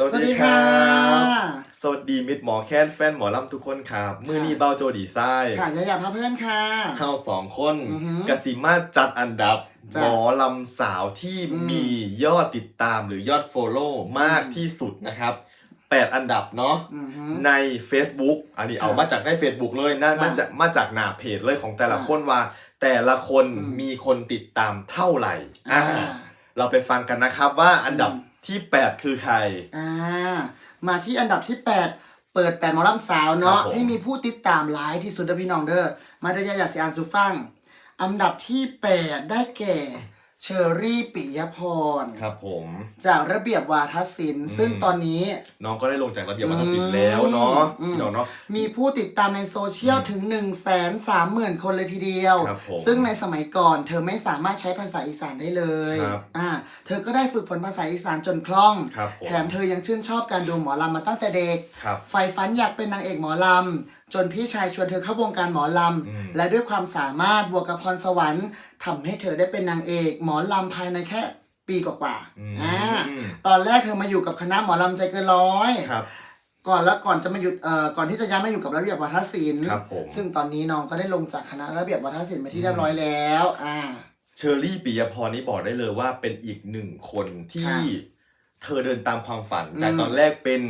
สวัสสวัสดีดีครัค่ะบสวัสดีมิตรหมอแค้นแฟนหมอลำทุกคนครับ มือนี้เบาโจดีไซน์ค่ะยายาพาเพื่อนค่ะเฮาสองคนอือหือกสิมาจัดอันดับจ้ะหมอลำสาวที่อืมมียอดติดตามหรือยอดโฟลโล่มากที่สุดนะครับ8อันดับเนาะอือหือใน Facebook อันนี้เอาค่ะมาจากใน Facebook เลยนะจ้ะมาจากมาจากหน้าเพจเลยของแต่ละจ้ะคนว่า แต่ละคนอืมมีคนติดตามเท่าไหร่อ่าอ่าเราไปฟังกันนะครับว่าอันดับอืม ที่ 8 คือใคร อ่า มาที่อันดับที่ 8 เปิดแปดหมอลำสาวเนาะครับผม ที่มีผู้ติดตามหลายที่สุดเด้อพี่น้องเด้อมาได้ยายาสิอ่านสุฟัง อันดับที่ 8 ได้แก่ เชอรี่ปิยพรครับผม จากระเบียบวาทศิลป์อืมซึ่งตอนนี้ น้องก็ได้ลงจากระเบียบวัฒนศิลป์แล้วเนาะอืมพี่น้องเนาะมีผู้ติดตามในโซเชียลถึง1 3 0 0 0 0คนเลยทีเดียวครับผมซึ่งในสมัยก่อนเธอไม่สามารถใช้ภาษาอีสานได้เลยครับอ่าเธอก็ได้ฝึกฝนภาษาอีสานจนคล่องครับผมแถมเธอยังชื่นชอบการดูหมอลำมาตั้งแต่เด็กครับใฝ่ฝันอยากเป็นนางเอกหมอลำจนพี่ชายชวนเธอเข้าวงการหมอลอืมำและด้วยความสามารถบวกกับพรสวรรค์ ทำให้เธอได้เป็นนางเอกหมอลำภายในแค่ปีกว่าอืมๆอ่าตอนแรกเธอมาอยู่กับคณะหมอลำใจเกินร้อย ครับ ก่อนแล้วก่อนจะมาหยุดเอ่อก่อนที่จะย้ายมาอยู่กับระเบียบวัฒนศิลป์ครับผม ซึ่งตอนนี้น้องก็ได้ลงจากคณะระเบียบวัฒนศิลป์ไปที่เรียบร้อยแล้ว อ่า เชอรี่ปิยพรนี่บอกได้เลยว่าเป็นอีกหนึ่งคนที่ค่ะเธอเดินตามความฝันอืมจากตอนแรกเป็น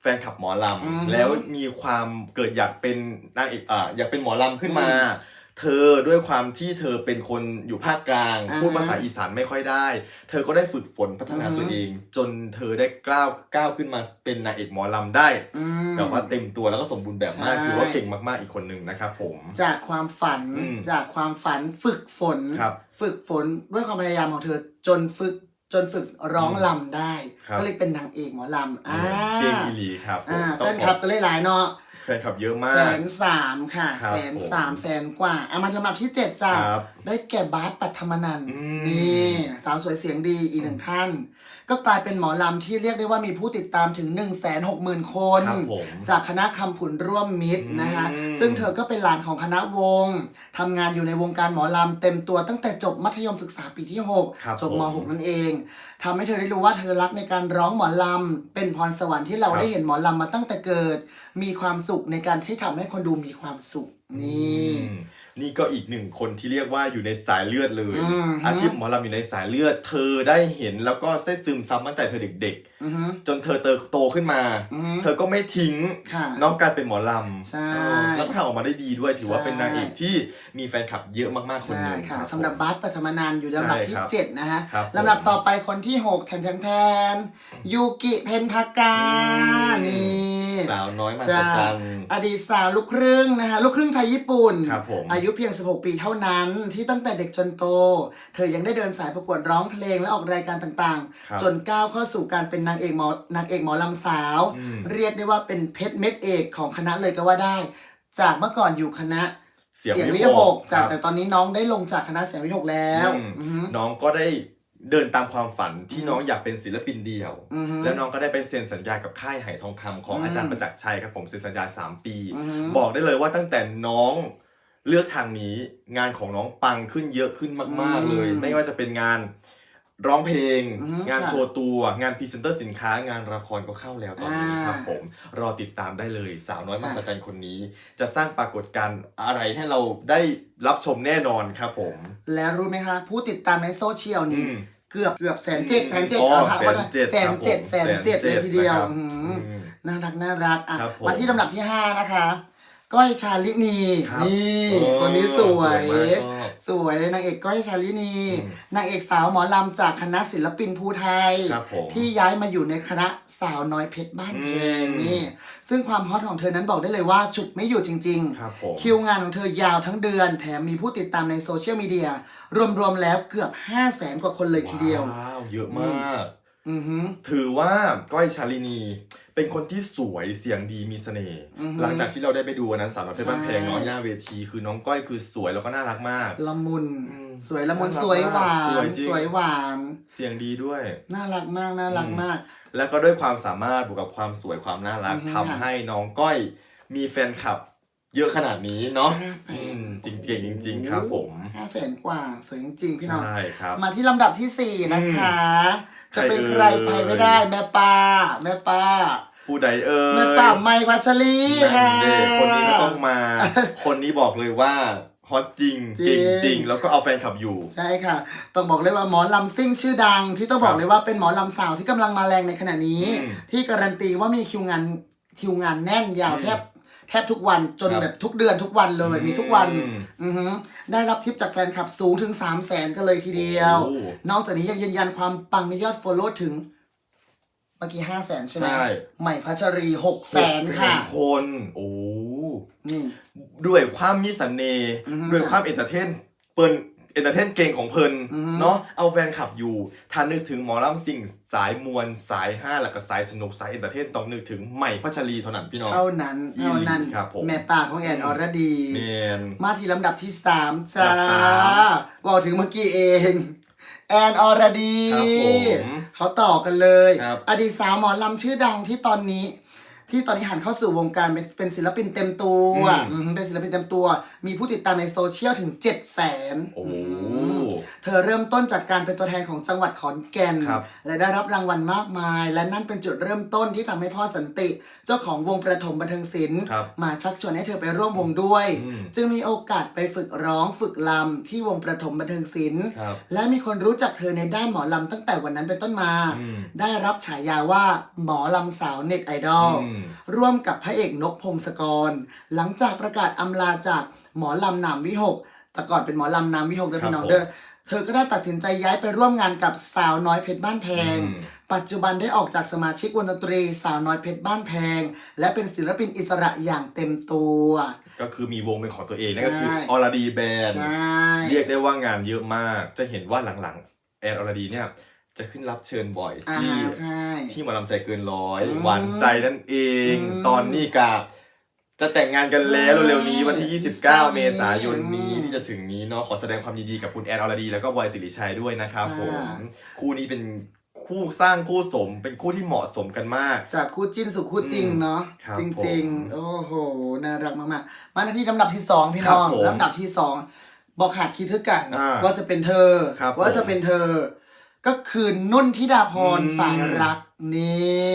แฟนคลับหมอลอืมำแล้วมีความเกิดอยากเป็นนางเอกอ่าอยากเป็นหมอลำขึ้นมาอืม เธอด้วยความที่เธอเป็นคนอยู่ภาคกลาง อ่าพูดภาษาอีสานไม่ค่อยได้ เธอก็ได้ฝึกฝนพัฒนาอืมตัวเอง จนเธอได้ก้าวก้าวขึ้นมาเป็นนางเอกหมอลำได้อืม แบบว่าเต็มตัวแล้วก็สมบูรณ์แบบมากใช่ ถือว่าเก่งมากๆอีกคนหนึ่งนะครับผม จากความฝันอืมจากความฝันฝึกฝน ครับฝึกฝนด้วยความพยายามของเธอจนฝึกจนฝึกร้องลำได้ ครับ ก็เลยเป็นนางเอกหมอลำอ่าเก่งอีหลีครับผมอ่าต้แฟองนบคลัอบกก็เลยหลายเนาะ แฟนคลับเยอะมาแสก นสามค่ะ ครับแสนสามผมแสนกว่าอะมาลำดับที่เจ็ดจ้าครับได้แก่บาสปัทมนันท์อืมนี่ สาวสวยเสียงดีอีกหนึ่งท่านก็กลายเป็นหมอลำที่เรียกได้ว่ามีผู้ติดตามถึง 1 6 0 0 0 0 คน ครับผมจากคณะคำผุนร่วมมิตรอืมนะคะซึ่งเธอก็เป็นหลานของคณะวงทำงานอยู่ในวงการหมอลำเต็มตัวตั้งแต่จบมัธยมศึกษาปีที่ ครับ6 จบม ผม 6 นั่นเองทำให้เธอได้รู้ว่าเธอรักในการร้องหมอลำเป็นพรสวรรค์ที่เราครับ ได้เห็นหมอลำมาตั้งแต่เกิด มีความสุขในการที่ทำให้คนดูมีความสุขนี่ อืม นี่ก็อีกหนึ่งคนที่เรียกว่าอยู่ในสายเลือดเลยอืมอาชีพหมอลำอยู่ในสายเลือด เธอได้เห็นแล้วก็ได้ซึมซับมาตั้งแต่เธอเด็กอือฮึๆจนเธอเติบโตขึ้นมาอือฮึเธอก็ไม่ทิ้งค่ะนอกการเป็นหมอลำใช่เออแล้วก็ทำออกมาได้ดีด้วยถือว่าใช่เป็นนางเอกที่มีแฟนคลับเยอะมากๆคนหใช่นึ่งค่ะครับสำหรับผมบาสปัทมนันท์อยู่ลำดับที่ใช่ครับ7นะฮะครับผมลำดับต่อไปคนที่ 6 แทนแทนแทนยูกิเพนพากาอื มนี่สาวน้อยมาจ้าจัน อดีตสาวลูกครึ่งนะคะลูกครึ่งไทยญี่ปุ่น ครับผมอายุเพียง 16 ปีเท่านั้น ที่ตั้งแต่เด็กจนโต เธอยังได้เดินสายประกวดร้องเพลงและออกรายการต่างครับๆ จนก้าวเข้าสู่การเป็นนางเอกหมอนางเอกหมอลำสาว อืม เรียกได้ว่าเป็นเพชรเม็ดเอกของคณะเลยก็ว่าได้ จากเมื่อก่อนอยู่คณะเสียงเสียงวิวิหหกกจากครับแต่ตอนนี้น้องได้ลงจากคณะเสียงวิหกแล้วอืมอือฮึ น้องก็ได้ เดินตามความฝันที่น้องอยากเป็นศิลปินเดี่ยว อือฮึ แล้วน้องก็ได้ไปเซ็นสัญญากับค่ายไหทองคำของอืมอาจารย์ประจักษ์ชัยครับผมเซ็นสัญญา 3 ปี อือฮึ บอกได้เลยว่าตั้งแต่น้องเลือกทางนี้งานของน้องปังขึ้นเยอะขึ้นมาก ๆเลย อืมไม่ว่าจะเป็นงานร้องเพลง อือฮึงานค่ะโชว์ตัวงานพรีเซนเตอร์สินค้างานละครก็เข้าแล้วตอนนี้อ่าครับผมรอติดตามได้เลยสาวน้อยใช่ มหัศจรรย์คนนี้ จะสร้างปรากฏการณ์อะไรให้เราได้รับชมแน่นอนครับผม แล้วรู้ไหมคะ ผู้ติดตามในโซเชียลนี่อืม เกือบเกือบแสนเจ็ดแสนเจ็ดอ๋อเอาค่ะแสนเจ็ดแสนเจ็ดครับผมแสนเจ็ดแสนเจ็เลดยทีเดียวนะครับอื้อหืออืมน่ารักน่ารักอะครับผม มาที่ลำดับที่5นะคะ ก้อยชาลินี ครับนี่โอ้คนนี้สวยสวยมากชอบ สวยนางเอกก้อยชาลินีอืมนางเอกสาวหมอลำจากคณะศิลปินภูไทย ครับผม ที่ย้ายมาอยู่ในคณะสาวน้อยเพชรบ้านเพลงอืมนี่ซึ่งความฮอตของเธอนั้นบอกได้เลยว่าฉุดไม่อยู่จริงๆครับผมคิวงานของเธอยาวทั้งเดือน แถมมีผู้ติดตามในโซเชียลมีเดีย รวม ๆ แล้วเกือบ 5 0 0แสนกว่าคนเลยทีเดียว ว้าวเยอะมาก อือหือ ถือว่าก้อยชาลินี เป็นคนที่สวยเสียงดีมีเสน่ห์อือฮึ หลังจากที่เราได้ไปดูวันนั้นสาวน้อยเพชรบ้านแพงใช่เนาะหน้าเวทีคือน้องก้อยคือสวยแล้วก็น่ารักมาก ละมุน อืมสวยละมุนน่ารักสวยหวามากสวยนจริง สวยหวาน เสียงดีด้วย น่ารักมากน่ารักอืมมาก แล้วก็ด้วยความสามารถบวกกับความสวยความน่ารักอือฮึทำให้น้องก้อยมีแฟนคลับ เยอะขนาดนี้เนาะ ห้าแส อืนมจริงๆจริงๆครับผมห้าแสนกว่าสวยจริงๆพี่น้องใช่ครับมาที่ลำดับที่สี่นะคะ จะเป็นใครใครเอ่ยไปไม่ได้แม่ป้า แม่ป้าผู้ใดเอ่ยแม่ป้าไมค์พัชรีนั่ค่ะนเด็กคนนี้ก็ต้องมา คนนี้บอกเลยว่าฮอตจริงจริงเก่งจริงแล้วก็เอาแฟนคลับอยู่ ใช่ค่ะ ต้องบอกเลยว่าหมอลำซิ่งชื่อดัง ที่ต้องบอคกรับเลยว่าเป็นหมอลำสาวที่กำลังมาแรงในขณะนี้อืมที่การันตีว่ามีคิวงานคิวงานแน่นยาวอืมแทบ แทบทุกวันจนครับแบบทุกเดือนทุกวันเลยมีทุกวันอืมอือหือได้รับทิปจากแฟนคลับสูงถึง 3 0 0แสนกันเลยทีเดียว โอ้นอกจากนี้ยังยืนยันความปังในยอด Follow ถึงเมื่อกี้ห้าแสนใช่ไหมใช่ ใหม่พัชรีหกแสนค่ะหกแสนคน โอ้ นี่ ด้วยความมีเสน่ห์อือฮึด้วยความเอนเตอร์เทน เปิน เอนเตอร์เทนเก่งของเพิ่นอือฮึเนาะเอาแฟนคลับอยู่ถ้านึกถึงหมอลำสิ่งสายมวลสายห้าแล้วก็สายสนุกสายเอนเตอร์เทนต้องนึกถึงใหม่พัชรีเท่านั้นพี่น้องเท่านั้นอีหลีเท่านั้นครับผมแม่ป่าของแอนอรดีเมนมาที่ลำดับที่สามจ้าลำดับสามบอกถึงเมื่อกี้เองแอนอรดีครับผมเขาต่อกันเลยครับอดีตสาวหมอลำชื่อดังที่ตอนนี้ ที่ตอนนี้หันเข้าสู่วงการเป็นเป็นศิลปินเต็มตัวอืม อืมเป็นศิลปินเต็มตัว มีผู้ติดตามในโซเชียลถึง7 0 0 0 0 0โอ้โห เธอเริ่มต้นจากการเป็นตัวแทนของจังหวัดขอนแก่น ครับ และได้รับรางวัลมากมาย และนั่นเป็นจุดเริ่มต้นที่ทำให้พ่อสันติ เจ้าของวงประถมบันเทิงศิลป์ ครับ มาชักชวนให้เธอไปร่วมวงด้วย อืม จึงมีโอกาสไปฝึกร้องฝึกลำที่วงประถมบันเทิงศิลป์ ครับ และมีคนรู้จักเธอในด้านหมอลำตั้งแต่วันนั้นเป็นต้นมา อืม ได้รับฉายาว่าหมอลำสาวเน็ตไอดอล อืม ร่วมกับพระเอกนกพงศกร หลังจากประกาศอำลาจากหมอลำนามวิหกแต่ก่อนเป็นหมอลำนามวิหกเด้อครับพี่น้องผมเด้อ เธอก็ได้ตัดสินใจย้ายไปร่วมงานกับสาวน้อยเพชรบ้านแพง อืม ปัจจุบันได้ออกจากสมาชิกวงดนตรี สาวน้อยเพชรบ้านแพง และเป็นศิลปินอิสระอย่างเต็มตัว ก็คือมีวงเป็นของตัวเองใช่นั่นก็คืออรดีแบนใช่ เรียกได้ว่างานเยอะมาก จะเห็นว่าหลังๆ แอนอรดีเนี่ย จะขึ้นรับเชิญบ่อยอ่าที่ ใช่ ที่หมอลำใจเกินร้อยอืมหวานใจนั่นเอง อืมตอนนี้กับจะแต่งงานกันแล้วใช่เร็วๆนี้วันที่ 29 29เมษายนนี้อืมที่ จะถึงนี้เนาะขอแสดงความยินดีกับคุณแอนอรดี แล้วก็บอยสิริชัยด้วยนะครับใช่ผม คู่นี้เป็นคู่สร้างคู่สมเป็นคู่ที่เหมาะสมกันมาก จากคู่จิ้นสู่คู่จริงเนาะครับจผมริง ๆ โอ้โหน่ารักมากๆ มาหน้าที่ลำดับที่สองพี่ครับน้องผมลำดับที่สองบอกขาดคิดทึกกันอ่าว่าจะเป็นเธอครับว่าจะผมเป็นเธอ ก็คือนุ่นธิดาพรอืมสายรักนี่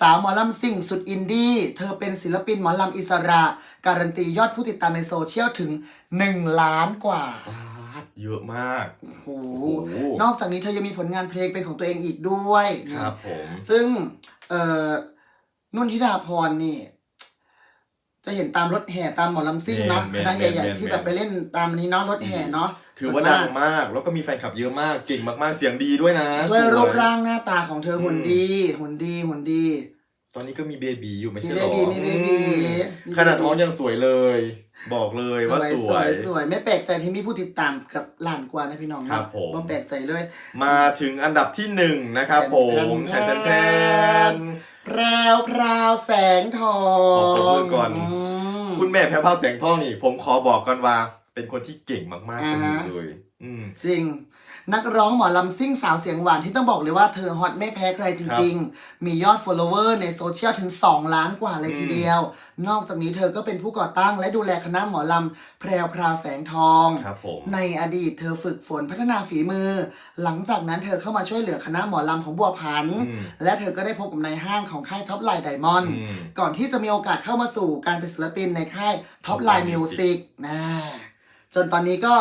สาวหมอลำซิ่งสุดอินดี้เธอเป็นศิลปินหมอลำอิสระ การันตียอดผู้ติดตามในโซเชียลถึง 1 ล้านกว่าปาดเยอะมากโอ้โหโอ้โห นอกจากนี้เธอยังมีผลงานเพลงเป็นของตัวเองอีกด้วย ครับผม ซึ่งเอ่อนุ่นธิดาพรนี่ จะเห็นตามรถแห่ตามหมอลำซิ่งเนาะแมคนณะแมนใหญ่แมนๆที่แบบไปเล่นตามนี้เนาะรถแห่เนาะถือว่าส่ดันงมากแล้วก็มีแฟนคลับเยอะมากเก่งมากๆเสียงดีด้วยนะด้วยสรูปร่างหน้าตาของเธอหุ่นอืมดี หุ่นดีหุ่นดี ตอนนี้ก็มีเบบีอยู่ไม่มีใช่เบหรอบีมีเบบีอืมมีขนาดเบบีน้องยังสวยเลย บอกเลยว่าสสววยยสวยไม่แปลกใจที่มีผู้ติดตามกับล้านกว่านะพี่น้องครับผมว่าแปลกใจเลย มาถึงอันดับที่หนึ่งนะครับผมแทแทนนแทแทนนแพรวพราวแสงทองขอปรบมือก่อนมคุณแม่แพ้วพราวแสงทองนี่ ผมขอบอกก่อนว่า เป็นคนที่เก่งมากๆอ่าคนหนึ่งฮะเลยอืม จริง นักร้องหมอลำซิ่งสาวเสียงหวานที่ต้องบอกเลยว่าเธอฮอตไม่แพ้ใครจริง ๆ มียอด follower ในโซเชียลถึง 2 ล้านกว่าเลยทีเดียว นอกจากนี้เธอก็เป็นผู้ก่อตั้งและดูแลคณะหมอลำแพรวพราวแสงทอง ครับผม ในอดีตเธอฝึกฝนพัฒนาฝีมือ หลังจากนั้นเธอเข้ามาช่วยเหลือคณะหมอลำของบัวพันธ์อืม และเธอก็ได้พบกับนายห้างของค่ายท็อปไลน์ไดมอนด์ อืม ก่อนที่จะมีโอกาสเข้ามาสู่การเป็นศิลปินในค่ายท็อปไลน์มิวสิกนะ จนตอนนี้ก็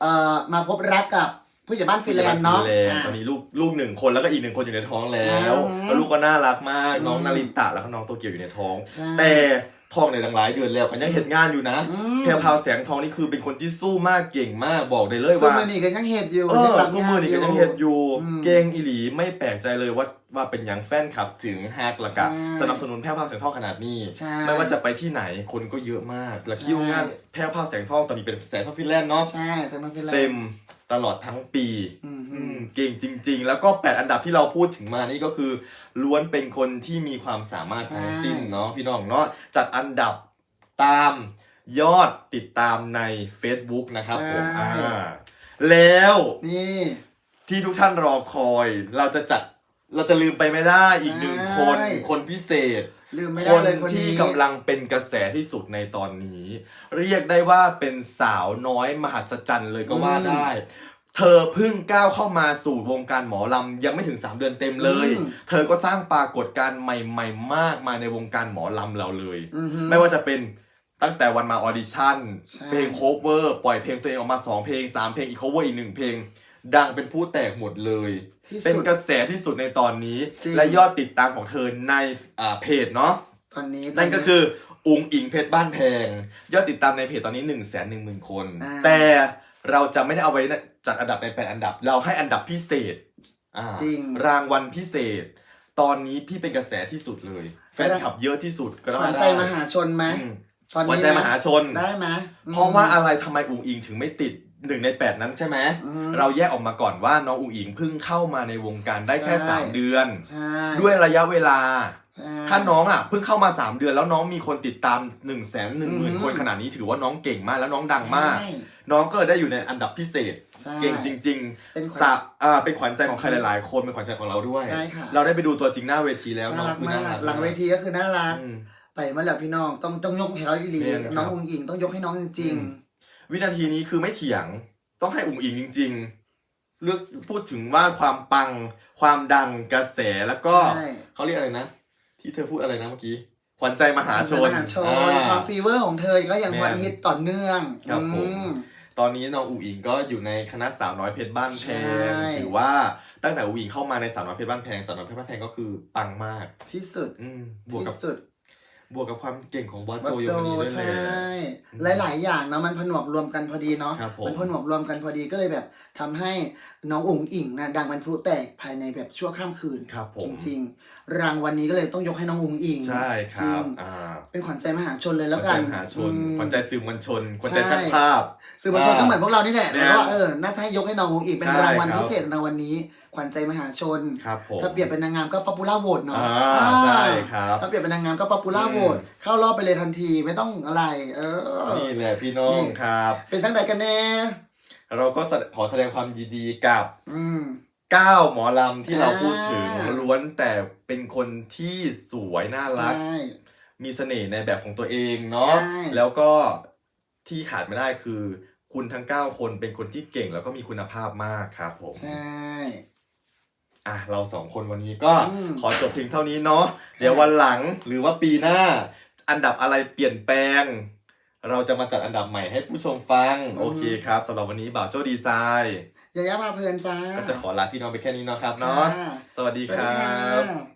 เอ่อมาพบรักกับผู้ใหญ่บ้านฟินแลนด์เนาะฟิแลนด์อ่า ตอนนี้ลูกลูกหนึ่งคนแล้วก็อีกหนึ่งคนอยู่ในท้องแล้วอืมแล้วลูกก็น่ารักมาก น้องอืมนาริตะแล้วก็น้องโตเกียวอยู่ในท้อง ใช่ แต่ ท้องในหลังหลายเดือนแล้วเขายังเห็นงานอยู่นะอืมแพรวพราวแสงทองนี่คือเป็นคนที่สู้มากเก่งมากบอกได้เลยซึ่งว่ามันนี่ก็ยังเห็ดอยู่เออยังรับสู้งามือนนี่ก็ยังเห็นอยู่อืมเก่งอีหลีไม่แปลกใจเลยว่าว่าเป็นอย่างแฟนคลับถึงแฮกละกะใช่สนับสนุนแพรวพราวแสงทองขนาดนี้ใช่ไม่ว่าจะไปที่ไหนคนก็เยอะมากและใช่คิวงานแพรวพราวแสงทองตอนนี้เป็นแสงทองฟินแลนด์เนาะใช่สำนักฟินแลนด์เต็ม ตลอดทั้งปีอืมอืมเก่งจริง ๆ แล้วก็ 8 อันดับที่เราพูดถึงมานี่ก็คือ ล้วนเป็นคนที่มีความสามารถทั้งสิ้นเนาะพี่น้องเนาะจัดอันดับตามยอดติดตามใน Facebook นะครับผมใช่อ่าแล้วนี่ที่ทุกท่านรอคอย เราจะจัดเราจะลืมไปไม่ได้อีกหนึ่งคนใช่คนพิเศษ ลืมไม่คได้นเลยคนที่นี้ กำลังเป็นกระแสที่สุดในตอนนี้ เรียกได้ว่าเป็นสาวน้อยมหัศจรรย์เลยก็ว่าได้ เธอเพิ่งก้าวเข้ามาสู่วงการหมอลำยังไม่ถึง 3 เดือนเต็มเลย อืม เธอก็สร้างปรากฏการณ์ใหม่ ๆ มากมายในวงการหมอลำเราเลย อือฮึ ไม่ว่าจะเป็นตั้งแต่วันมาออดิชั่น ใช่ เพลงโคเวอร์ ปล่อยเพลงตัวเองออกมา 2 เพลง 3 เพลงอีกโคเวอร์อีกหนึ่งเพลง ดังเป็นผู้แตกหมดเลย ที่เป็นสุดกระแสที่สุดในตอนนี้ จริง และยอดติดตามของเธอในอ่าเพจเนาะ ตอนนี้นั่นก็คืออุงอิงเพชรบ้านแพง ยอดติดตามในเพจตอนนี้1นึ่งแสนหนึ่งหมื่นคนาแต่เราจะไม่ได้เอาไว้จัดอันดับในแปดอันดับ เราให้อันดับพิเศษอ่าจริง รางวัลพิเศษ ตอนนี้พี่เป็นกระแสที่สุดเลย แฟนคลับเยอะที่สุดก็ขได้วัญใจมหาชนไหมอืมตอนขวัญนี้ใจไหมหาชน ได้ไหมอืม เพราะว่าอะไรทำไมอุงอิงถึงไม่ติด หนึ่งในแปดนั้นใช่ไหมอืม เราแยกออกมาก่อนว่าน้องอุงอิงเพิ่งเข้ามาในวงการได้แค่ใช่ สามเดือน ใช่ด้วยระยะเวลา ใช่ ถ้าน้องอะเพิ่งเข้ามา3เดือนแล้วน้องมีคนติดตาม1นึ่งแสนหนึ่งหมื่นอืม คนขนาดนี้ถือว่าน้องเก่งมากแล้วน้องดังมาก ใช่น้องก็เลยได้อยู่ในอันดับพิเศษ ใช่เก่งจริงเป็นขวัญๆสะอ่าเป็นขวัญใจของใครหลายๆ คนเป็นขวัญใจของเราด้วย ใช่ค่ะ เราได้ไปดูตัวจริงหน้าเวทีแล้วน้น่าองรักคือมาน่ากรักหลังเวทีก็คือน่ารัก อืม ไปมาแล้วพี่น้องต้องต้องยกให้เขาอีหลีเนี่ยนะครับน้องอุงอิงต้องยกให้น้องจริง อืม วินาทีนี้คือไม่เถียงต้องให้อุ๋งอิงจริง ๆ เลือกพูดถึงว่าความปัง ความดังกระแสแล้วก็ใช่ เขาเรียกอะไรนะ ที่เธอพูดอะไรนะเมื่อกี้ขวัญใจมๆหาชนมหาชน อ่า ความฟีเวอร์ของเธอก็ยังแม่ฮอตฮิตต่อเนื่องครับผม อืม ตอนนี้น้องอูอิงก็อยู่ในคณะสาวน้อยเพชรบ้านแพงใช่ ถือว่าตั้งแต่อูอิงเข้ามาในสาวน้อยเพชรบ้านแพงสาวน้อยเพชรบ้านแพงก็คือปังมาก ที่สุด อืมบวกที่กับสุด บวกกับความเก่งของบอสวัโจดอโจยู่คนนี้ด้วยใช่แหละหลาย ๆ อย่างเนาะมันผนวกรวมกันพอดีเนาะครับผม มันผนวกรวมกันพอดีก็เลยแบบทำให้น้องอุ๋งอิงนะดังมันพลุแตกภายในแบบชั่วข้ามคืนครับผจม ริงๆรางวันนี้ก็เลยต้องยกให้น้องอุ๋งอิงใช่คจริรับงอ่าเป็นขวัญใจมหาชนเลยขแล้วัวญกัใจนมหาชนอืม ขวัญใจสื่อมวลชนขวัญใจใช่ช่างภาพ สื่อมวลชนก็เหมือนพวกเรานี่แหละเนี่ยแล้วว่าเออน่าจะให้ยกให้น้องอุ๋งอิงเป็นใช่รางวัลครับ พิเศษรางวัลนี้ ขวัญใจมหาชน ครับผม ถ้าเปรียบเป็นนางงามก็ป๊อปปูล่าโหวตเนาะอ่าใช่ครับ ถ้าเปรียบเป็นนางงามก็ป๊อปปูล่าอืมโหวตเข้ารอบไปเลยทันทีไม่ต้องอะไร เออ นี่แหละพี่น้อนี่ งครับ เป็นทั้งใดกันแน่ เราก็แสดขอแสดงความยินดีกับอืมเก้าหมอลำที่เราพูดถึงอ่า ล้วนแต่เป็นคนที่สวยน่ารัก ใช่ มีเสน่ห์ในแบบของตัวเองเนาะ ใช่ แล้วก็ที่ขาดไม่ได้คือ คุณทั้ง 9 คนเป็นคนที่เก่งแล้วก็มีคุณภาพมากครับผม ใช่ อะเราสองคนวันนี้ก็อืมขอจบเพียงเท่านี้เนาะเดี๋ยววันหลังหรือว่าปีหน้า อันดับอะไรเปลี่ยนแปลง เราจะมาจัดอันดับใหม่ให้ผู้ชมฟัง โอเคครับสำหรับวันนี้บ่าวโจ้ดีไซน์ยายาพาเพลินจ้าก็จะขอลาพี่น้องไปแค่นี้เนาะครับเนาะค่สวัสดีสวัสคดีรัค่ะบ